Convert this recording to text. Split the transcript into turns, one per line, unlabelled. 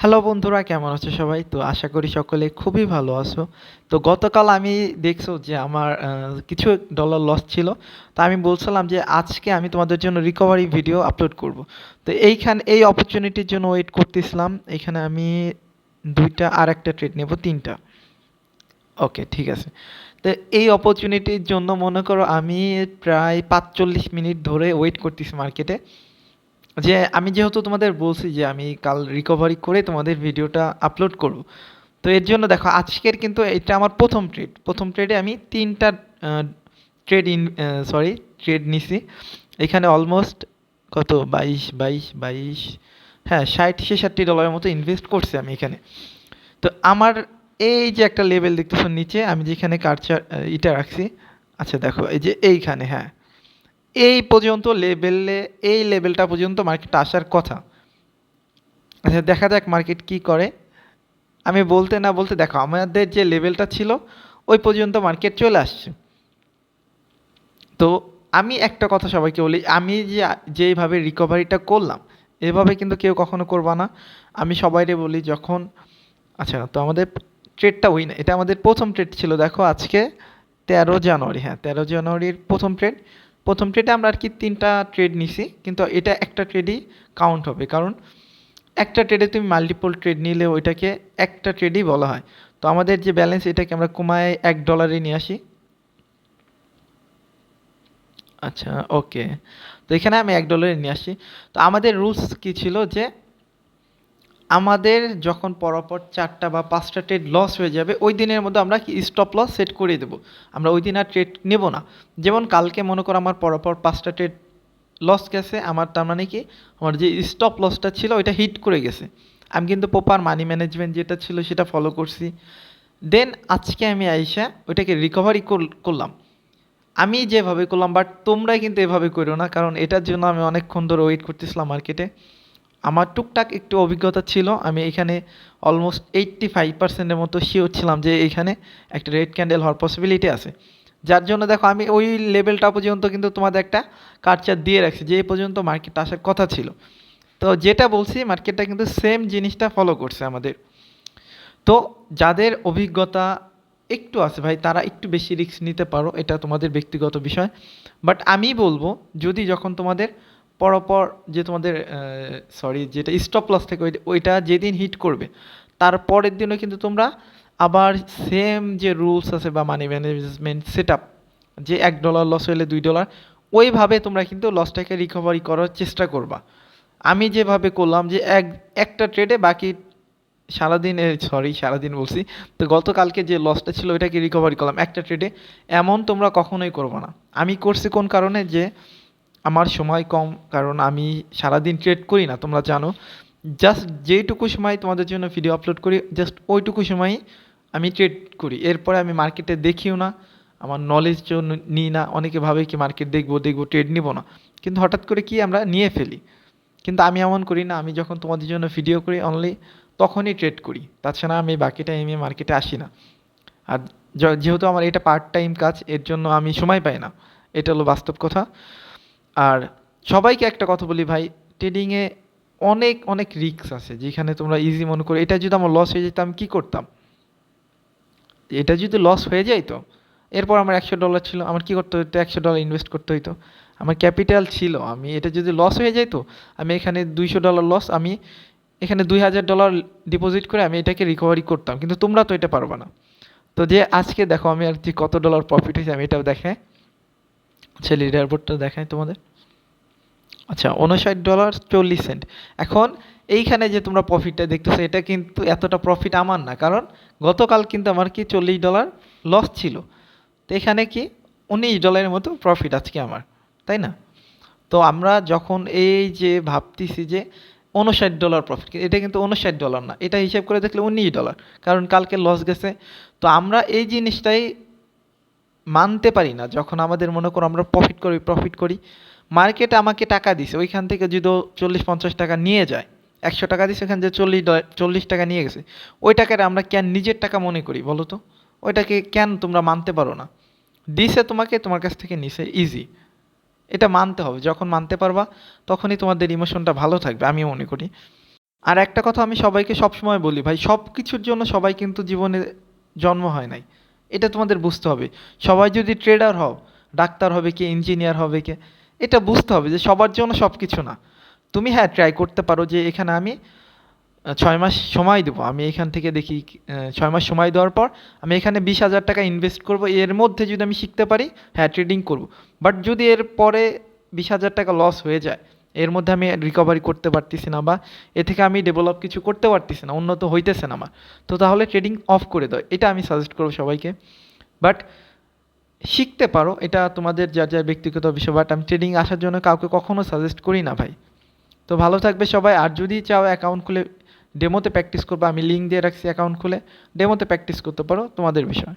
Hello বন্ধুরা, কেমন আছো সবাই? তো আশা করি সকলে খুবই ভালো আছো। তো গতকাল আমি দেখছ যে আমার কিছু ডলার লস ছিল। তো আমি বলছিলাম যে আজকে আমি তোমাদের জন্য রিকভারি ভিডিও আপলোড করব। তো এইখানে, এই অপরচুনিটির জন্য ওয়েট করতেছিলাম। এখানে আমি দুইটা আর একটা ট্রেড নেব, তিনটা। ওকে ঠিক আছে। তো এই অপরচুনিটির জন্য মনে করো আমি প্রায় পাঁচচল্লিশ মিনিট ধরে ওয়েট করতেছি মার্কেটে যে আমি যেহেতু তোমাদের বলছি যে আমি কাল রিকভারি করে তোমাদের ভিডিওটা আপলোড করব, তো এর জন্য দেখো আজকের কিন্তু এটা আমার প্রথম ট্রেড প্রথম ট্রেডে আমি তিনটা ট্রেড ইন সরি ট্রেড নিছি। এখানে অলমোস্ট কত? বাইশ বাইশ বাইশ হ্যাঁ ষাট, ছেষট্টি ডলারের মতো ইনভেস্ট করছি আমি এখানে। তো আমার এই যে একটা লেভেল দেখতেছো নিচে, আমি যেখানে কার্চার এটা রাখছি আচ্ছা দেখো, এই যে এইখানে হ্যাঁ। এই পর্যন্ত লেভেলে এই লেভেলটা পর্যন্ত মার্কেটটা আসার কথা। আচ্ছা দেখা যাক মার্কেট কি করে। আমি বলতে না বলতে, দেখো, আমাদের যে লেভেলটা ছিল, ওই পর্যন্ত মার্কেট চলে আসছে। তো আমি একটা কথা সবাইকে বলি, আমি যে, যেইভাবে রিকভারিটা করলাম, এভাবে কিন্তু কেউ কখনো করবা না। আমি সবাইরে বলি, যখন আচ্ছা তো আমাদের ট্রেডটা ওই না এটা আমাদের প্রথম ট্রেড ছিল, দেখো, আজকে তেরো জানুয়ারি হ্যাঁ তেরো জানুয়ারির প্রথম ট্রেড প্রথম ট্রেডে আমরা আর কি তিনটা ট্রেড নিছি, কিন্তু এটা একটা ট্রেডই কাউন্ট হবে। কারণ একটা ট্রেডে তুমি মাল্টিপল ট্রেড নিলে ওইটাকে একটা ট্রেডই বলা হয়। তো আমাদের যে ব্যালেন্স এটাকে আমরা কমায় এক ডলারে নিয়ে আসি। আচ্ছা ওকে তো এখানে আমি এক ডলারে নিয়ে আসি। তো আমাদের রুলস কী ছিল যে আমাদের যখন পরপর চারটা বা পাঁচটা ট্রেড লস হয়ে যাবে, ওই দিনের মধ্যে আমরা কি স্টপ লস সেট করে দেবো? আমরা ওই দিন আর ট্রেড নেব না। যেমন কালকে মনে করো আমার পরপর পাঁচটা ট্রেড লস গেছে, আমার তার মানে কি? আমার যে স্টপ লসটা ছিল, ওইটা হিট করে গেছে। আমি কিন্তু প্রপার মানি ম্যানেজমেন্ট যেটা ছিল, সেটা ফলো করছি। দেন আজকে আমি আইসা ওইটাকে রিকভারি করলাম। আমি যেভাবে করলাম বাট তোমরা কিন্তু এভাবে করো না, কারণ এটার জন্য আমি অনেকক্ষণ ধরে ওয়েট করতেছিলাম মার্কেটে আমার টুকটাক একটু অভিজ্ঞতা ছিল, আমি এখানে অলমোস্ট এইট্টি ফাইভ পার্সেন্টের মতো শিওর ছিলাম যে এখানে একটা রেড ক্যান্ডেল হওয়ার পসিবিলিটি আছে। যার জন্য দেখো, আমি ওই লেভেলটা পর্যন্ত কিন্তু তোমাদের একটা কার্চার দিয়ে রাখছি, যে এই পর্যন্ত মার্কেট আসার কথা ছিল। তো যেটা বলছি মার্কেটটা কিন্তু সেম জিনিসটা ফলো করছে আমাদের। তো যাদের অভিজ্ঞতা একটু আছে ভাই, তারা একটু বেশি রিস্ক নিতে পারো, এটা তোমাদের ব্যক্তিগত বিষয়। বাট আমি বলব, যদি যখন তোমাদের পরপর যে তোমাদের সরি যেটা স্টপ লস থেকে ওই- ওইটা যেদিন হিট করবে, তার পরের দিনও কিন্তু তোমরা আবার সেম যে রুলস আছে বা মানি ম্যানেজমেন্ট সেট আপ যে এক ডলার লস হলে দুই ডলার ওইভাবে তোমরা কিন্তু লসটাকে রিকভারি করার চেষ্টা করবা। আমি যেভাবে করলাম যে এক, একটা ট্রেডে বাকি সারাদিন সরি সারাদিন বলছি, তো গতকালকে যে লসটা ছিল ওইটাকে রিকভারি করলাম একটা ট্রেডে এমন তোমরা কখনোই করব না। আমি করছি কোন কারণে? যে আমার সময় কম, কারণ আমি সারাদিন ট্রেড করি না, তোমরা জানো। জাস্ট যেইটুকু সময় তোমাদের জন্য ভিডিও আপলোড করি জাস্ট ওইটুকু সময়ই আমি ট্রেড করি। এরপরে আমি মার্কেটে দেখিও না, আমার নলেজ জন্য নিই না। অনেকে ভাবে কি মার্কেট দেখব দেখব ট্রেড নিব না। কিন্তু হঠাৎ করে কি আমরা নিয়ে ফেলি। কিন্তু আমি এমন করি না, আমি যখন তোমাদের জন্য ভিডিও করি অনলি তখনই ট্রেড করি। তাছাড়া আমি বাকি টাইমে মার্কেটে আসি না। আর যেহেতু আমার এটা পার্ট টাইম কাজ, এর জন্য আমি সময় পাই না। এটা হলো বাস্তব কথা। আর সবাইকে একটা কথা বলি ভাই ট্রেডিংয়ে অনেক অনেক রিস্ক আছে। যেখানে তোমরা ইজি মনে করো, এটা যদি আমার লস হয়ে যেত, আমি কী করতাম? এটা যদি লস হয়ে যাইতো, এরপর আমার একশো ডলার ছিল, আমার কী করতে হতো একশো ডলার ইনভেস্ট করতে হইতো। আমার ক্যাপিটাল ছিল, আমি এটা যদি লস হয়ে যাইতো, আমি এখানে দুইশো ডলার লস আমি এখানে দুই হাজার ডলার ডিপোজিট করে আমি এটাকে রিকভারি করতাম। কিন্তু তোমরা তো এটা পারবে না। তো যে আজকে দেখো আমি আর কি কত ডলার প্রফিট হয়েছে, আমি এটাও দেখাই আচ্ছা লিডার বোর্ডটা দেখাই তোমাদের। আচ্ছা উনষাট ডলার চল্লিশ সেন্ট এখন এইখানে যে তোমরা প্রফিটটা দেখতেছো, এটা কিন্তু এতটা প্রফিট আমার না, কারণ গতকাল কিন্তু আমার কি চল্লিশ ডলার লস ছিল। তো এখানে কি উনিশ ডলারের মতো প্রফিট আজকে আমার, তাই না? তো আমরা যখন এই যে ভাবতেছি যে উনষাট ডলার প্রফিট এটা কিন্তু উনষাট ডলার না, এটা হিসাব করে দেখলে উনিশ ডলার কারণ কালকে লস গেছে। তো আমরা এই জিনিসটাই মানতে পারি না, যখন আমাদের মনে করো আমরা প্রফিট করি প্রফিট করি মার্কেট আমাকে টাকা দিছে, ওইখান থেকে যদি চল্লিশ পঞ্চাশ টাকা নিয়ে যায়, একশো টাকা দিছে ওখান থেকে চল্লিশ চল্লিশ টাকা নিয়ে গেছে, ওই টাকাটা আমরা কেন নিজের টাকা মনে করি বলো তো? ওইটাকে কেন তোমরা মানতে পারো না? দিছে তোমাকে, তোমার কাছ থেকে নিছে ইজি এটা মানতে হবে, যখন মানতে পারবা, তখনই তোমাদের ইমোশনটা ভালো থাকবে, আমি মনে করি। আর একটা কথা আমি সবাইকে সবসময় বলি, ভাই সব কিছুর জন্য সবাই কিন্তু জীবনে জন্ম হয় নাই। এটা তোমাদের বুঝতে হবে। সবাই যদি ট্রেডার হও, ডাক্তার হবে কে ইঞ্জিনিয়ার হবে কে, এটা বুঝতে হবে যে সবার জন্য সব কিছু না। তুমি হ্যাঁ ট্রাই করতে পারো যে এখানে আমি ছয় মাস সময় দেবো। আমি এখান থেকে দেখি ছয় মাস সময় দেওয়ার পর আমি এখানে বিশ হাজার টাকা ইনভেস্ট করব। এর মধ্যে যদি আমি শিখতে পারি হ্যাঁ ট্রেডিং করব। বাট যদি এর পরে বিশ হাজার টাকা লস হয়ে যায় এর মধ্যে আমি রিকভারি করতে পারতেছি না বা এ থেকে আমি ডেভেলপ কিছু করতে পারতেছি না, উন্নত হইতেছে না আমার। তো তাহলে ট্রেডিং অফ করে দাও, এটা আমি সাজেস্ট করব সবাইকে। বাট শিখতে পারো, এটা তোমাদের যার যার ব্যক্তিগত বিষয় বাট আমি ট্রেডিং আসার জন্য কাউকে কখনো সাজেস্ট করি না ভাই। তো ভালো থাকবে সবাই, আর যদি চাও অ্যাকাউন্ট খুলে ডেমোতে প্র্যাকটিস করবে, আমি লিঙ্ক দিয়ে রাখছি অ্যাকাউন্ট খুলে ডেমোতে প্র্যাকটিস করতে পারো তোমাদের বিষয়।